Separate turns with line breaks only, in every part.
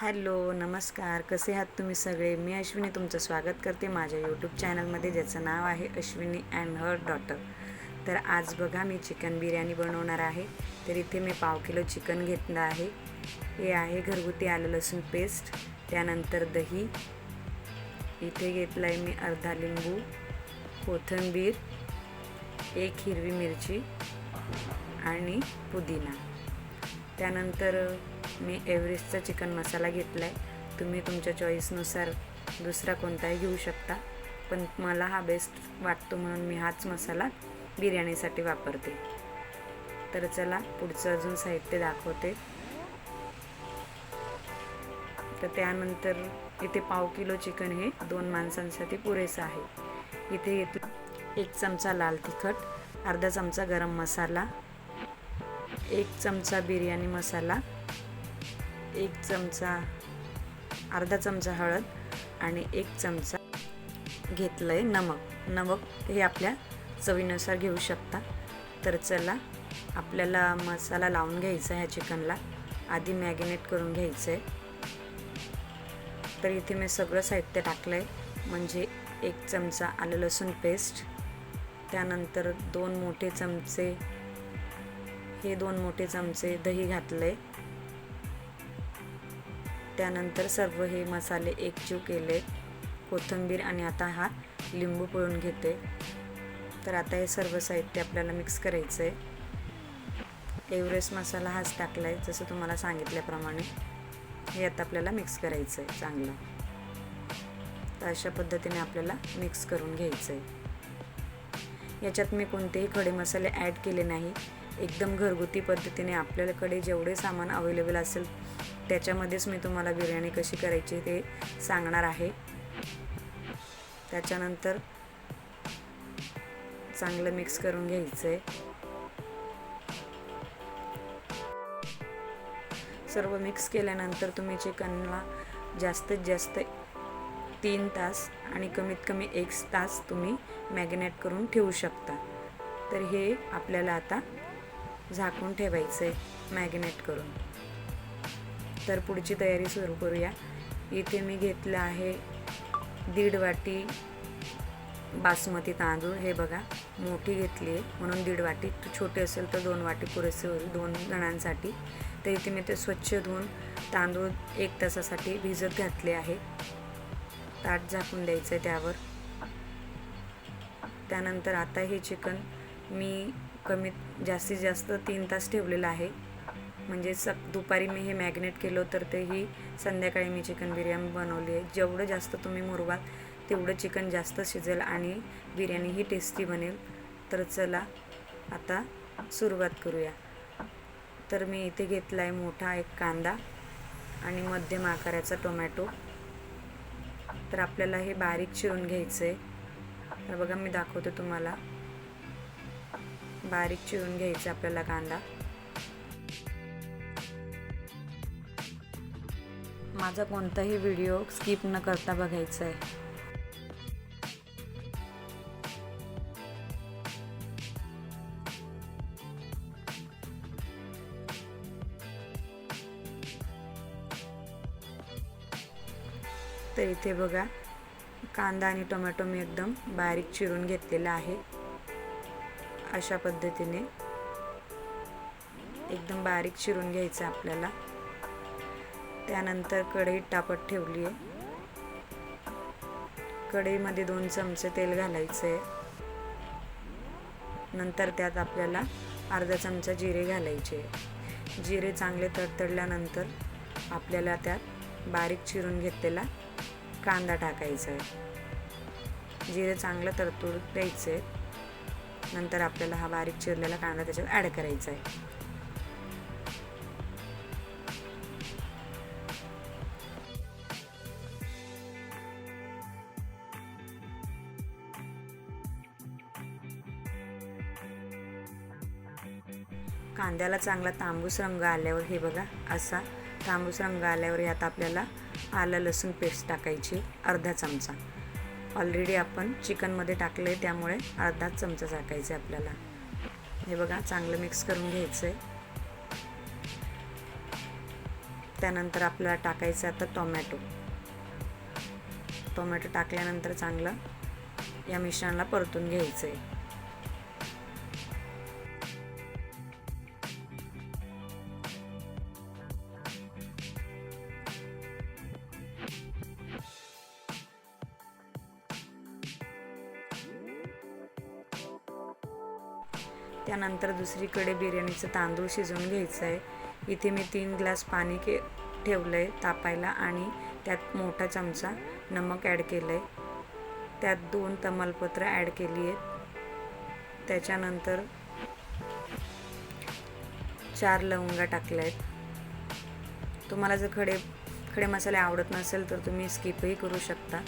Hello नमस्कार. कसे आहात तुम्ही सगळे? मी अश्विनी तुमचं स्वागत करते माझ्या यूट्यूब चॅनलमध्ये ज्याचं नाव आहे अश्विनी अँड हर डॉटर. तर आज बघा मी चिकन बिर्याणी बनवणार आहे. तर इथे मी पाव किलो चिकन घेतलं आहे. हे आहे घरगुती आलं लसूण पेस्ट. त्यानंतर दही. इथे घेतलं आहे मी अर्धा लिंबू कोथिंबीर एक हिरवी मिरची आणि पुदिना. त्यानंतर मी एव्हरेस्टचा चिकन मसाला घेतला आहे तुम्ही तुमच्या चॉईसनुसार दुसरा कोणताही घेऊ शकता. पण मला हा बेस्ट वाटतो म्हणून मी हाच मसाला बिर्याणीसाठी वापरते. तर चला पुढचं अजून साहित्य दाखवते. तर त्यानंतर इथे पाव किलो चिकन हे दोन माणसांसाठी पुरेसं आहे. इथे घेतलं एक चमचा लाल तिखट अर्धा चमचा गरम मसाला एक चमचा बिर्याणी मसाला एक चमचा अर्धा चमचा हळद आणि एक चमचा घेतलं आहे नमक. नमक हे आपल्या चवीनुसार घेऊ शकता. तर चला आपल्याला मसाला लावून घ्यायचा ह्या चिकनला. आधी मॅगिनेट करून घ्यायचं आहे तर इथे मी सगळं साहित्य टाकलं आहे म्हणजे एक चमचा आलं लसूण पेस्ट त्यानंतर दोन मोठे चमचे हे दोन मोठे चमचे दही घातलं आहे त्यानंतर सर्व हे मसाले एकजीव केले कोथिंबीर आणि आता हा लिंबू पिळून घेते. तर आता हे सर्व साहित्य आपल्याला मिक्स करायचं आहे एव्हरेस्ट मसाला हाच टाकला आहे जसं तुम्हाला सांगितल्याप्रमाणे. हे आता आपल्याला मिक्स करायचं आहे चांगलं. तर अशा पद्धतीने आपल्याला मिक्स करून घ्यायचं आहे याच्यात मी कोणतेही खडे मसाले ॲड केले नाही. एकदम घरगुती पद्धतीने आपल्याकडे जेवढे सामान अवेलेबल असेल त्याच्यामध्येच मी तुम्हाला बिर्याणी कशी करायची ते सांगणार आहे. त्याच्यानंतर चांगलं मिक्स करून घ्यायचं आहे सर्व मिक्स केल्यानंतर तुम्ही चिकनला जास्तीत जास्त तीन तास आणि कमीत कमी एक तास तुम्ही मॅगिनेट करून ठेवू शकता. तर हे आपल्याला आता झाकून ठेवायचं आहे मॅगिनेट करून. तर पुढची तयारी सुरू करूया. इथे मी घेतलं आहे दीड वाटी बासमती तांदूळ. हे बघा मोठी घेतली आहे. म्हणून दीड वाटी. छोटे असेल तर दोन वाटी पुरेसे होईल दोन जणांसाठी. तर इथे मी ते स्वच्छ धुवून तांदूळ एक तासासाठी भिजत घातले आहे. ताट झाकून द्यायचं आहे त्यावर. त्यानंतर आता हे चिकन मी कमीत जास्तीत जास्त तीन तास ठेवलेलं आहे. म्हणजे सक दुपारी मी हे मॅग्नेट केलं तर तेही संध्याकाळी मी चिकन बिर्याणी बनवली आहे. जेवढं जास्त तुम्ही मुरवाल तेवढं चिकन जास्त शिजेल आणि बिर्याणी ही टेस्टी बनेल. तर चला आता सुरुवात करूया. तर मी इथे घेतला आहे मोठा एक कांदा आणि मध्यम आकाराचा टोमॅटो. तर आपल्याला हे बारीक चिरून घ्यायचं आहे तर बघा मी दाखवते तुम्हाला. बारीक चिरून घ्यायचं आपल्याला कांदा. माझा कोणताही व्हिडिओ स्किप न करता बघायचा आहे तर इथे बघा कांदा आणि टोमॅटो मी एकदम बारीक चिरून घेतलेला आहे. अशा पद्धतीने एकदम बारीक चिरून घ्यायचं आपल्याला. त्यानंतर कढई टापत ठेवली आहे. कढईमध्ये दोन चमचे तेल घालायचं आहे. नंतर त्यात आपल्याला अर्धा चमचा जिरे घालायचे जिरे चांगले तडतडल्यानंतर आपल्याला त्यात बारीक चिरून घेतलेला कांदा टाकायचा आहे. जिरे चांगलं तरतूर द्यायचं आहे नंतर आपल्याला हा बारीक चिरलेला कांदा त्याच्यात ॲड करायचा आहे. कांद्याला चांगला तांबूस रंग आल्यावर हे बघा असा तांबूस रंग आल्यावर यात आपल्याला आलं लसूण पेस्ट टाकायची अर्धा चमचा. ऑलरेडी आपण चिकनमध्ये टाकले त्यामुळे अर्धा चमचा टाकायचे आपल्याला. हे बघा चांगलं मिक्स करून घ्यायचं आहे त्यानंतर आपल्याला टाकायचं आता टोमॅटो टोमॅटो टाकल्यानंतर चांगलं या मिश्रणाला परतून घ्यायचं आहे त्यानंतर दुसरीकडे बिर्याणीचं तांदूळ शिजवून घ्यायचं आहे इथे मी तीन ग्लास पाणी के ठेवलं आहे तापायला आणि त्यात मोठा चमचा नमक ॲड केलं आहे त्यात दोन तमालपत्र ॲड केली आहेत. त्याच्यानंतर चार लवंगा टाकल्या आहेत तुम्हाला जर खडे खडे मसाले आवडत नसेल तर तुम्ही स्किपही करू शकता.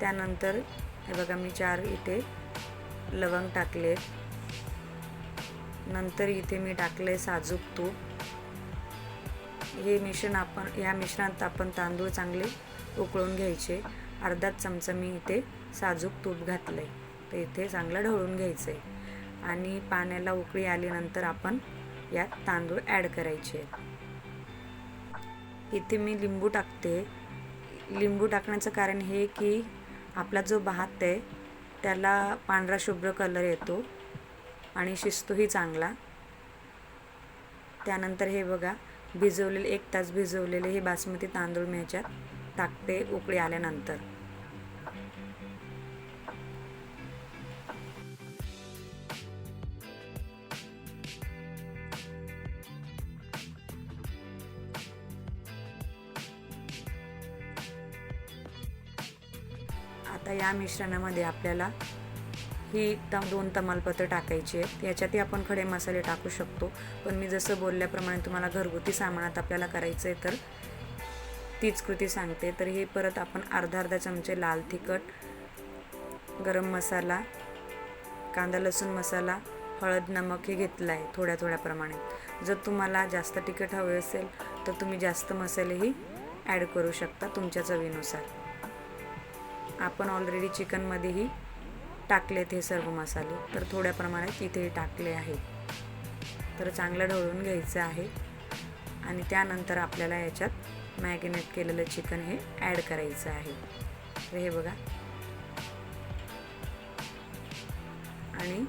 त्यानंतर हे बघा मी चार इथे लवंग टाकले आहेत नंतर इथे मी टाकले साजूक तूप. हे मिश्रण आपण ह्या मिश्रणात आपण तांदूळ चांगले उकळून घ्यायचे. अर्धा चमचा मी इथे साजूक तूप घातलं आहे तर इथे चांगलं ढवळून घ्यायचं आहे आणि पाण्याला उकळी आल्यानंतर आपण यात तांदूळ ॲड करायचे. इथे मी लिंबू टाकते. लिंबू टाकण्याचं कारण हे की आपला जो भात आहे त्याला पांढरा शुभ्र कलर येतो. आणि शिजतोही चांगला. त्यानंतर हे बघा भिजवलेले एक तास भिजवलेले हे बासमती तांदूळ मी ह्याच्यात टाकते उकळी आल्यानंतर. आता या मिश्रणामध्ये आपल्याला ही तम दोन तमालपत्र टाकायची आहेत. याच्यातही आपण खडे मसाले टाकू शकतो. पण मी जसं बोलल्याप्रमाणे तुम्हाला घरगुती सामानात आपल्याला करायचं आहे तर तीच कृती सांगते. तर हे परत आपण अर्धा अर्धा चमचे लाल तिखट गरम मसाला कांदा लसूण मसाला हळद नमक हे घेतलं आहे थोड्या थोड्या प्रमाणात. जर तुम्हाला जास्त तिखट हवे असेल तर तुम्ही जास्त मसालेही ॲड करू शकता तुमच्या चवीनुसार. आपण ऑलरेडी चिकनमध्येही टाकलेत हे सर्व मसाले. तर थोड्या प्रमाणात इथे टाकले आहेत तर चांगलं ढवळून घ्यायचं आहे. आणि त्यानंतर आपल्याला याच्यात मॅगिनेट केलेलं चिकन हे ॲड करायचं आहे. तर हे बघा. आणि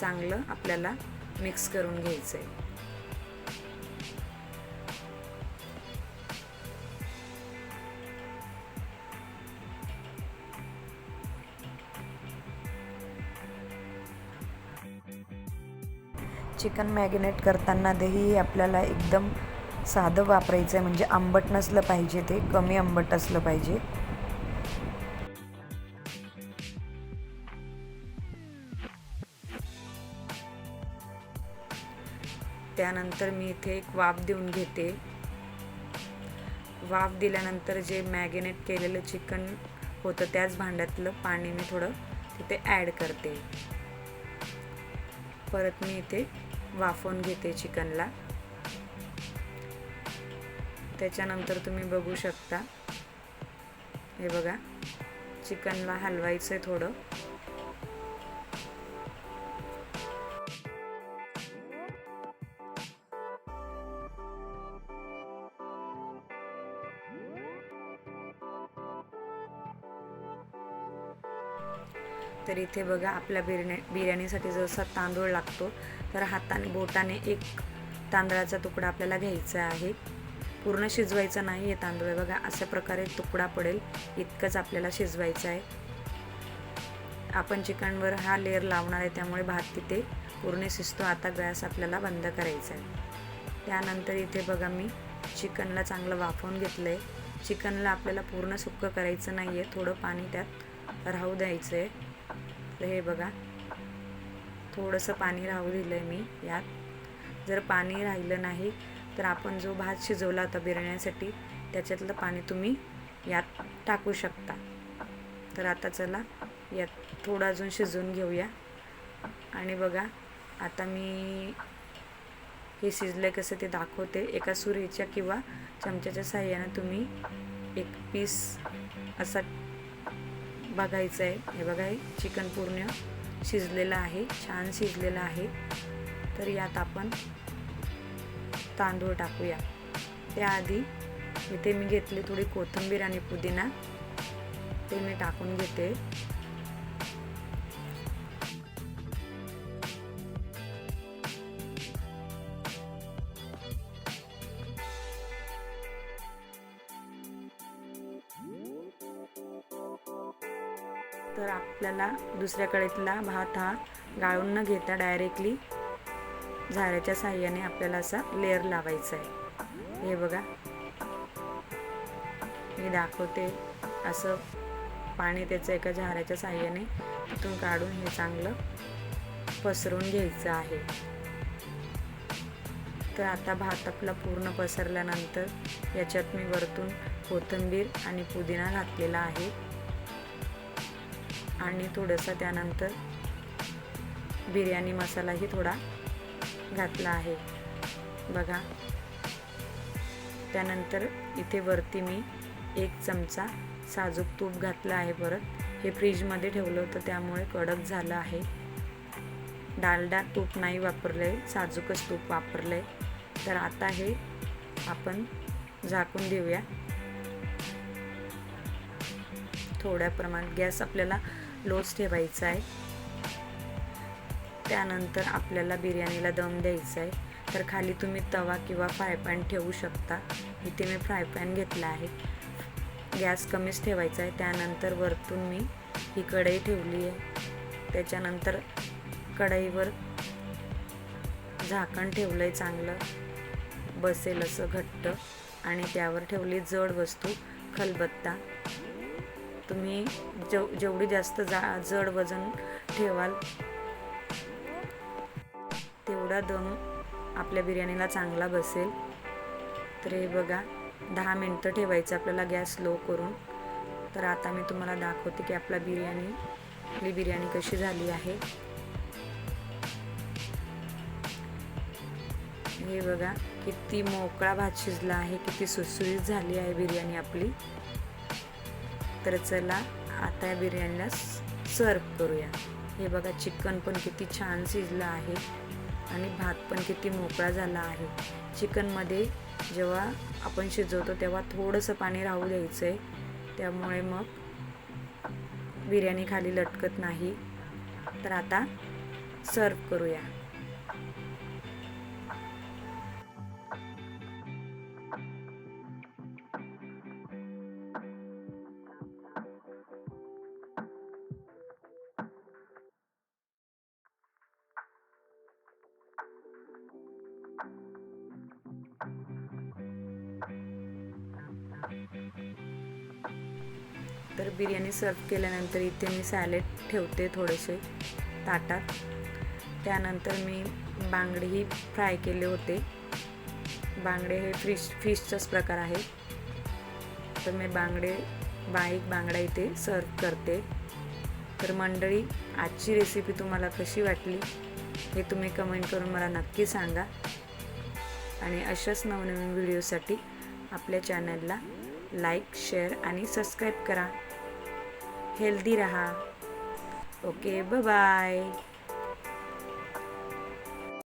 चांगलं आपल्याला मिक्स करून घ्यायचं आहे चिकन मॅगिनेट करताना दही आपल्याला एकदम साधं वापरायचं आहे म्हणजे आंबट नसलं पाहिजे ते कमी आंबट असलं पाहिजे. त्यानंतर मी इथे एक वाफ देऊन घेते. वाफ दिल्यानंतर जे मॅगिनेट केलेलं चिकन होतं त्याच भांड्यातलं पाणी मी थोडं तिथे ॲड करते. परत मी इथे वाफवून घेते चिकनला. त्याच्यानंतर तुम्ही बघू शकता. हे बघा चिकनला हलवायचं आहे थोडं. इथे बघा आपल्या बिर्या बिर्याणीसाठी जसा तांदूळ लागतो तर हाताने बोटाने एक तांदळाचा तुकडा आपल्याला घ्यायचा आहे. पूर्ण शिजवायचा नाही आहे तांदूळ. बघा अशा प्रकारे तुकडा पडेल इतकंच आपल्याला शिजवायचं आहे. आपण चिकनवर हा लेअर लावणार आहे त्यामुळे भात तिथे पूर्ण शिजतो. आता गॅस आपल्याला बंद करायचा आहे. त्यानंतर इथे बघा मी चिकनला चांगलं वाफवून घेतलं आहे चिकनला आपल्याला पूर्ण सुक्कं करायचं नाही आहे थोडं पाणी त्यात राहू द्यायचं आहे आपलं हे बघा. थोडंसं पाणी राहू दिलं आहे मी यात. जर पाणी राहिलं नाही तर आपण जो भात शिजवला होता बिरण्यासाठी त्याच्यातलं पाणी तुम्ही यात टाकू शकता. तर आता चला यात थोडं अजून शिजवून घेऊया. आणि बघा आता मी हे शिजलं कसं ते दाखवते. एका सुरीच्या किंवा चमच्याच्या साह्यानं तुम्ही एक पीस असा बघायचं आहे हे बघा हे चिकन पूर्ण शिजलेलं आहे छान शिजलेलं आहे. तर यात आपण तांदूळ टाकूया. त्याआधी इथे मी घेतली थोडी कोथिंबीर आणि पुदिना. ते मी टाकून घेते. तर आपल्याला दुसऱ्याकडेतला भात हा गाळून न घेता डायरेक्टली झाऱ्याच्या साह्याने आपल्याला असा लेअर लावायचा आहे. हे बघा. मी दाखवते. असं पाणी त्याचं एका झाऱ्याच्या साह्याने तिथून काढून हे चांगलं पसरून घ्यायचं आहे. तर आता भात आपला पूर्ण पसरल्यानंतर याच्यात मी वरतून कोथिंबीर आणि पुदिना घातलेला आहे. आणि थोडंसं त्यानंतर बिर्याणी मसालाही थोडा घातला आहे. बघा. त्यानंतर इथे वरती मी एक चमचा साजूक तूप घातलं आहे परत. हे फ्रीजमध्ये ठेवलं होतं त्यामुळे कडक झालं आहे. डालडा तूप नाही वापरलं आहे साजूकच तूप वापरलं आहे तर आता हे आपण झाकून देऊया. थोड्या प्रमाणात गॅस आपल्याला लोच ठेवायचा आहे. त्यानंतर आपल्याला बिर्याणीला दम द्यायचा आहे. तर खाली तुम्ही तवा किंवा फ्रायपॅन ठेवू शकता. इथे मी फ्राय पॅन घेतला आहे. गॅस कमीच ठेवायचा आहे. त्यानंतर वरतून मी ही कढई ठेवली आहे. त्याच्यानंतर कढईवर झाकण ठेवलं आहे चांगलं. बसेल असं घट्ट. आणि त्यावर ठेवली जड वस्तू खलबत्ता. तुम्ही जेव जेवढी जास्त जा जड वजन ठेवाल तेवढा दम आपल्या बिर्याणीला चांगला बसेल. तर हे बघा दहा मिनटं ठेवायचं आपल्याला गॅस लो करून. तर आता मी तुम्हाला दाखवते की आपला बिर्याणी आपली बिर्याणी कशी झाली आहे. हे बघा किती मोकळा भात शिजला आहे किती सुसुरीत झाली आहे बिर्याणी आपली. तर चला आता या बिर्याणीला सर्व करूया. हे बघा चिकन पण किती छान शिजलं आहे आणि भात पण किती मोकळा झाला आहे. चिकनमध्ये जेव्हा आपण शिजवतो तेव्हा थोडंसं पाणी राहू द्यायचं आहे त्यामुळे मग बिर्याणी खाली लटकत नाही. तर आता सर्व करूया. तर बिर्याणी सर्व केल्यानंतर इथे मी सॅलेड ठेवते थोडेसे ताटात. त्यानंतर मी बांगडेही फ्राय केले होते. बांगडे हे फिश फिशचाच प्रकार आहे. तर मी बांगडे बाईक बांगडा इथे सर्व करते. तर मंडळी आजची रेसिपी तुम्हाला कशी वाटली हे तुम्ही कमेंट करून मला नक्की सांगा. आणि अशाच नवनवीन व्हिडिओसाठी आपल्या चॅनलला लाईक शेअर आणि सबस्क्राईब करा. हेल्दी रहा. Okay bye